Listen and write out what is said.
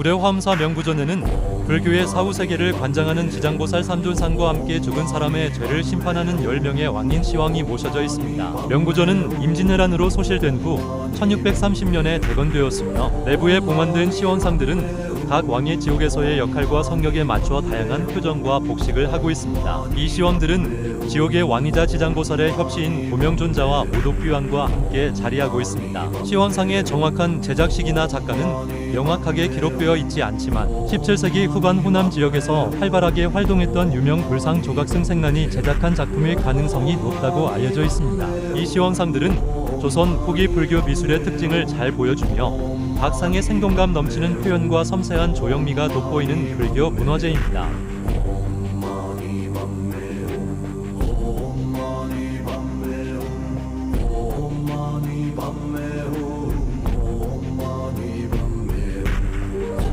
구례 화엄사 명구전에는 불교의 사후 세계를 관장하는 지장보살 삼존산과 함께 죽은 사람의 죄를 심판하는 10명의 왕인 시왕이 모셔져 있습니다. 명구전은 임진왜란으로 소실된 후 1630년에 대건되었으며 내부에 봉헌된 시원상들은 각 왕의 지옥에서의 역할과 성격에 맞춰 다양한 표정과 복식을 하고 있습니다. 이 시왕들은 지옥의 왕이자 지장보살의 협시인 고명존자와 오독규환과 함께 자리하고 있습니다. 시원상의 정확한 제작 시기나 작가는 명확하게 기록되어 있지 않지만 17세기 후반 호남 지역에서 활발하게 활동했던 유명 불상 조각승 생란이 제작한 작품일 가능성이 높다고 알려져 있습니다. 이 시원상들은 조선 후기 불교 미술의 특징을 잘 보여주며 박상의 생동감 넘치는 표현과 섬세한 조형미가 돋보이는 불교 문화재입니다. 밤에